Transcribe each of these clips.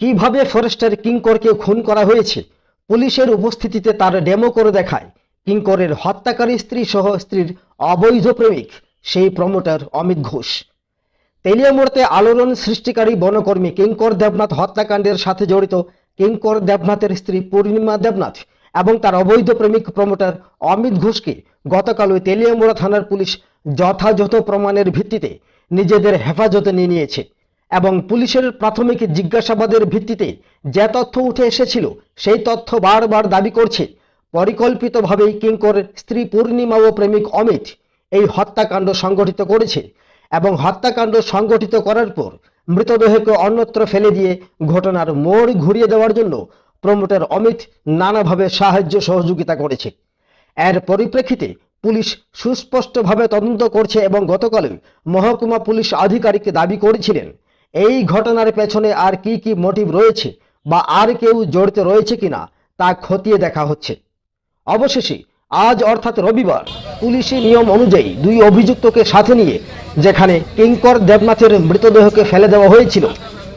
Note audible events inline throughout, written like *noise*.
কীভাবে ফরেস্টার কিঙ্করকে খুন করা হয়েছে? পুলিশের উপস্থিতিতে তার ডেমো করে দেখায়। কিঙ্করের হত্যাকারী স্ত্রী সহ স্ত্রীর অবৈধ প্রেমিক, সেই প্রমোটার অমিত ঘোষ। তেলিয়ামোড়তে আলোড়ন সৃষ্টিকারী বনকর্মী কিঙ্কর দেবনাথ হত্যাকাণ্ডের সাথে জড়িত কিঙ্কর দেবনাথের স্ত্রী পূর্ণিমা দেবনাথ এবং তার অবৈধ প্রেমিক প্রমোটার অমিত ঘোষকে গতকাল ওই তেলিয়ামোড়া থানার পুলিশ যথাযথ প্রমাণের ভিত্তিতে নিজেদের হেফাজতে নিয়ে নিয়েছে। এবং পুলিশের প্রাথমিক জিজ্ঞাসাবাদের ভিত্তিতে যে তথ্য উঠে এসেছিল, সেই তথ্য বারবার দাবি করছে। পরিকল্পিতভাবেই কিঙ্কর স্ত্রী পূর্ণিমা ও প্রেমিক অমিত এই হত্যাকাণ্ড সংগঠিত করেছে এবং হত্যাকাণ্ড সংগঠিত করার পর মৃতদেহকে অন্যত্র ফেলে দিয়ে ঘটনার মোড় ঘুরিয়ে দেওয়ার জন্য প্রমোটার অমিত নানাভাবে সাহায্য সহযোগিতা করেছে। এর পরিপ্রেক্ষিতে পুলিশ সুস্পষ্টভাবে তদন্ত করছে এবং গতকালই মহকুমা পুলিশ আধিকারিককে দাবি করেছিলেন এই ঘটনার পেছনে আর কি কি মোটিভ রয়েছে বা আর কেউ জড়িত রয়েছে কিনা তা খতিয়ে দেখা হচ্ছে। অবশেষে, আজ অর্থাৎ রবিবার, পুলিশি নিয়ম অনুযায়ী দুই অভিযুক্তকে সাথে নিয়ে যেখানে কিঙ্কর দেবনাথের মৃতদেহকে ফেলে দেওয়া হয়েছিল,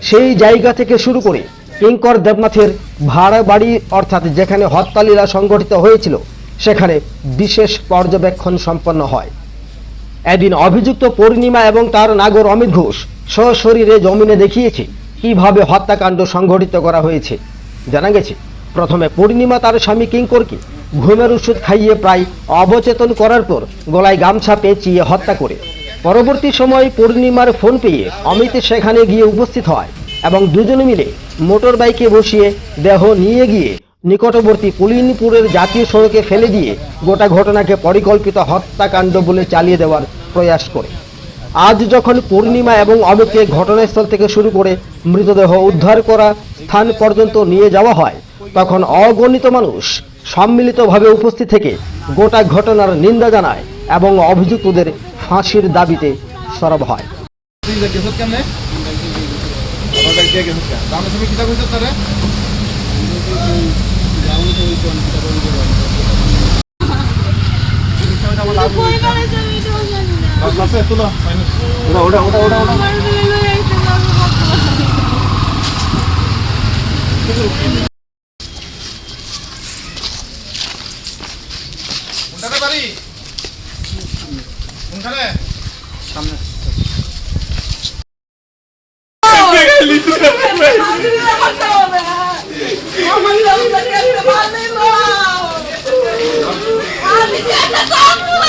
সেই জায়গা থেকে শুরু করে কিঙ্কর দেবনাথের ভাড়া বাড়ি অর্থাৎ যেখানে হত্যালীলা সংগঠিত হয়েছিল, সেখানে বিশেষ পর্যবেক্ষণ সম্পন্ন হয়। এদিন অভিযুক্ত পূর্ণিমা এবং তার নাগর অমিত ঘোষ সশরীরে জমিনে দেখিয়েছে, কীভাবে হত্যাকাণ্ড সংঘটিত করা হয়েছে। জানা গেছে, প্রথমে পূর্ণিমা তার স্বামী কিঙ্করকে ঘুমের ওষুধ খাইয়ে প্রায় অবচেতন করার পর গলায় গামছা পেঁচিয়ে হত্যা করে। পরবর্তী সময় পূর্ণিমার ফোন পেয়ে অমিত সেখানে গিয়ে উপস্থিত হয় এবং দুজনে মিলে মোটর বাইকে বসিয়ে দেহ নিয়ে গিয়ে নিকটবর্তী কুলিনপুরের জাতীয় সড়কে ফেলে দিয়ে গোটা ঘটনাকে পরিকল্পিত হত্যাকাণ্ড বলে চালিয়ে দেওয়ার প্রয়াস করে। আজ যখন পূর্ণিমা এবং অমিতকে ঘটনাস্থল থেকে শুরু করে মৃতদেহ উদ্ধার করা স্থান পর্যন্ত নিয়ে যাওয়া হয়, তখন অগণিত মানুষ সম্মিলিতভাবে উপস্থিত থেকে গোটা ঘটনার নিন্দা জানায় এবং অভিযুক্তদের ফাঁসির দাবিতে সরব হয় গেছত কেমনে আমার বাইক দিয়ে গেছত কেন তাহলে তুমি কিতা কইছো তারে পরিবারে যাবি এটাও বাস বাসে ওটা ওটা ওটা ওটা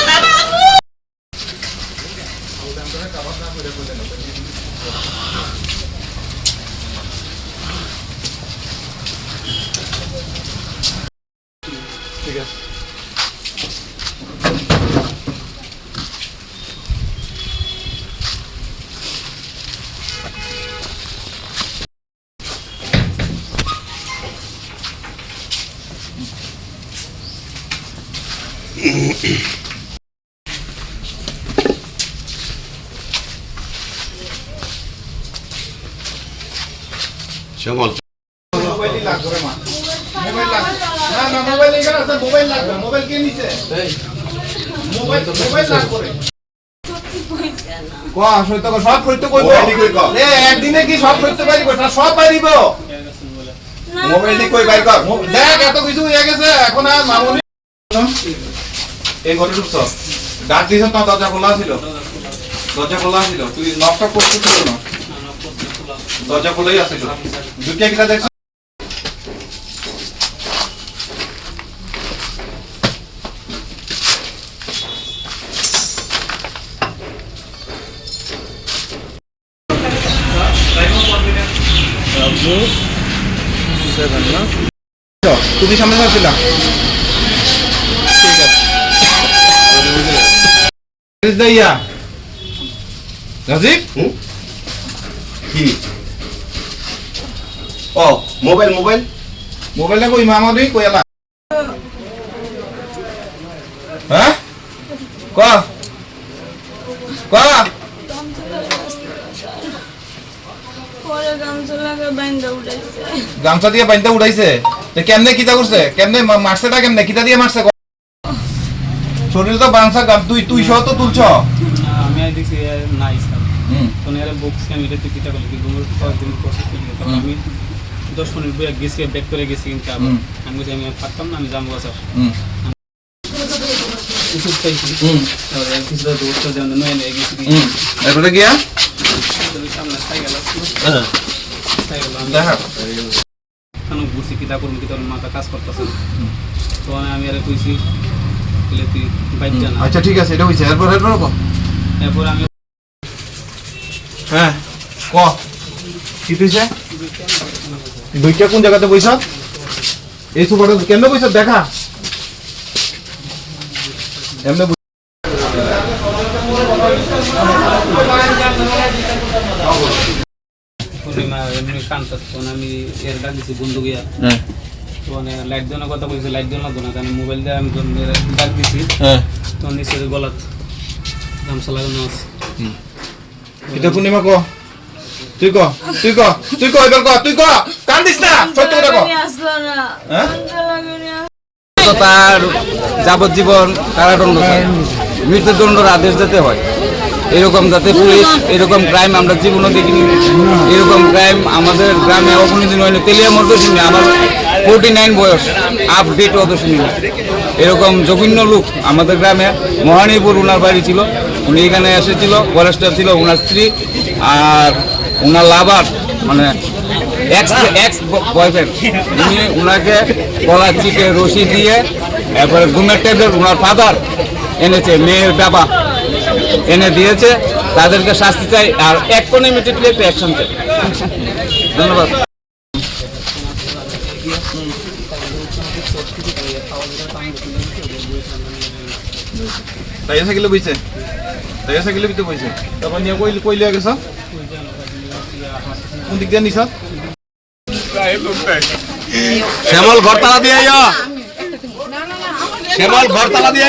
*laughs* শ্যামল মোবাইলই লাগবে রে মা মোবাইল লাগবে না না মোবাইল এখানে আছে মোবাইল লাগবে মোবাইল কে নিছে মোবাইল মোবাইল লাগবে রে কোয়া সত্য কো সব সত্য কই কও। একদিনে কি সব সত্য পারিব না সব পারিব মোবাইলটি কই বাইর কর দেখ এত কিছু হয়ে গেছে এখন আর মামুনি এই ঘরে ঢুকছ? ডাক দিছ না দরজা খোলা ছিল? দরজা খোলা ছিল? তুই নকটা করতে ছিল না? দরজা খোলাই আছিল দুটিয়া কিটা দেখছ? তুমি সামনে আসছিলা দাইয়া। রাজীব কি? ও মোবাইল মোবাইল? মোবাইলটা কই মামাদি? কই এলা হ্যাঁ? ক? ক? গামছা দিয়ে বাইন্দা উড়াইছে। কেমনে কিতা করছে? কেমনে মা- মারছে না কেমনে? কিতা দিয়ে মারছে? ক? শরীর তো বাংসা গাব তুই তুই সহ তো তুলছ? আমি আই দেখছি এ নাই স্যার। হুম। তো এর বক্স আমি এটা টিকিটা করলি? কি গুমর কয়েকদিন প্রসেস করলি। তারপর আমি দশ মিনিট বইয়া গেছি ব্যাক করে গেছি কিন্তু। আমি বলছি আমি পারতাম না আমি যাব স্যার। হুম। ওষুধ খাইছি তারপরে কিছু ওষুধ যেমন নয় নিয়ে গেছি। হুম। গিয়া? সামনে সাইকেল আসছিল হ্যাঁ। সাইকেল আমি দেখা ঘুরছি কিতা করব কিতা মাথা কাজ করতেছে তো আমি আর কইছি বলে তুই বাইক জানা আচ্ছা ঠিক আছে এটা হইছে। এরপর এরপর ক। এরপর আমি হ্যাঁ ক? কি তুইছে দুইটা কোন জায়গাতে বইছ? এই সুপারটা কেন বইছ? দেখা। এমনি বই- পূর্ণিমা এমনি কানতাস তখন আমি এর ডাক দিছি বন্ধু গিয়া হ্যাঁ। তো মানে লাইট দেওয়ার কথা বলছি লাইট দেওয়া লাগতো না কারণ মোবাইল দিয়ে আমি ডাক দিছি। হ্যাঁ। তখন নিচে গলাত গামছা লাগানো আছে। এটা পূর্ণিমা ক। তুই ক তুই ক তুই ক এবার ক তুই ক। কান্দিস না সত্য কথা ক। হ্যাঁ? তার যাবজ্জীবন কারাদণ্ড। মৃত্যুদণ্ডের আদেশ দিতে হয়। এরকম যাতে পুলিশ, এরকম ক্রাইম আমরা জীবনও দেখিনি। এরকম ক্রাইম আমাদের গ্রামে অপনীতি নয় তেলিয়া মধ্যে শুনি, আমার ফোরটি নাইন বয়স আপডেট অত শুনি। না। এরকম জঘন্য লোক আমাদের গ্রামে, মহানীপুর ওনার বাড়ি ছিল। উনি এখানে এসেছিল ফরেস্টার ছিল ওনার স্ত্রী আর ওনার লাভার মানে এক্স এক্স বয়ফ্রেন্ড উনি ওনাকে গলা চিপে রশি দিয়ে, এরপরে ঘুমের ট্যাবলেট ওনার ফাদার এনেছে, মেয়ের বাবা। এনে দিয়েছে তাদেরকে শাস্তি চাই আর এক কোণে ইমিডিয়েটলি একটা অ্যাকশন চাই। ধন্যবাদ। তাই থাকিলে বইছে। তাই থাকিলে বইছে তারপর নিয়ে কই কই লিয়া গেছ কোন দিক দিয়ে নিছ? শ্যামল ঘরতলা দিয়ে আইয়া শ্যামল ঘরতলা দিয়ে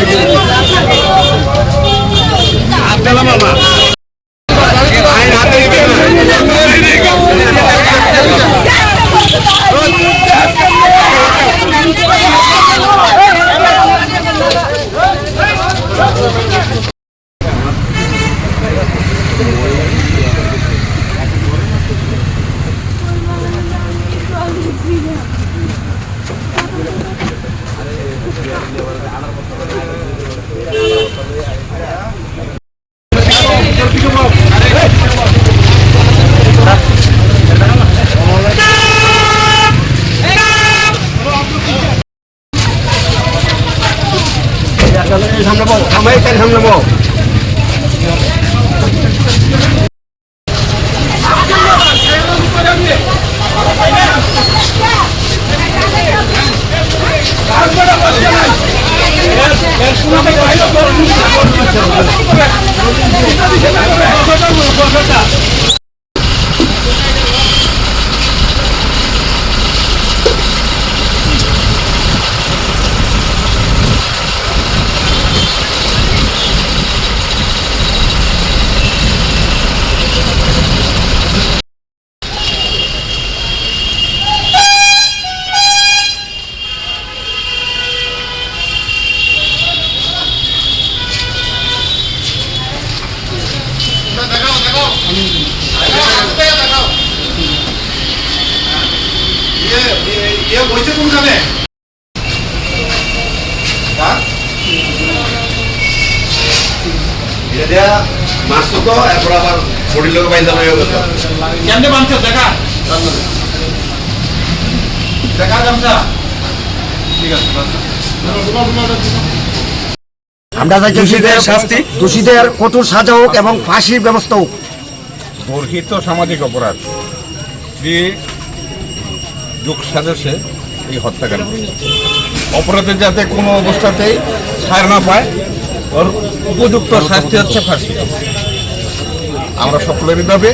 না ইয়ে বইছে কোনখানে হ্যাঁ এটা দেয়া মারছো তো এরপর আবার বডির লোক বাইন্দা হয়ে গেল কেমনে বানছ দেখা দেখা গামছা। ঠিক আছে আমরা চাইছি দোষীদের শাস্তি। দোষীদের কঠোর সাজা হোক এবং ফাঁসির ব্যবস্থা হোক। বর্হিত সামাজিক অপরাধ। যে যোগ সাজসে এই হত্যাকাণ্ড। অপরাধের যাতে কোনো অবস্থাতেই ছাড় না পায় ওর উপযুক্ত শাস্তি হচ্ছে ফাঁসি। আমরা সকলেরই দাবি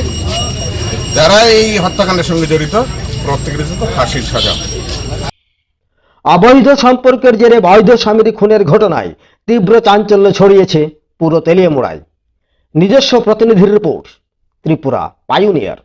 যারা এই হত্যাকাণ্ডের সঙ্গে জড়িত প্রত্যেকের জন্য ফাঁসির সাজা। অবৈধ সম্পর্কের জেরে বৈধ স্বামীর খুনের ঘটনায় তীব্র চাঞ্চল্য ছড়িয়েছে পুরো তেলিয়ামুড়ায়। নিজস্ব প্রতিনিধির রিপোর্ট ত্রিপুরা পাইওনিয়ার।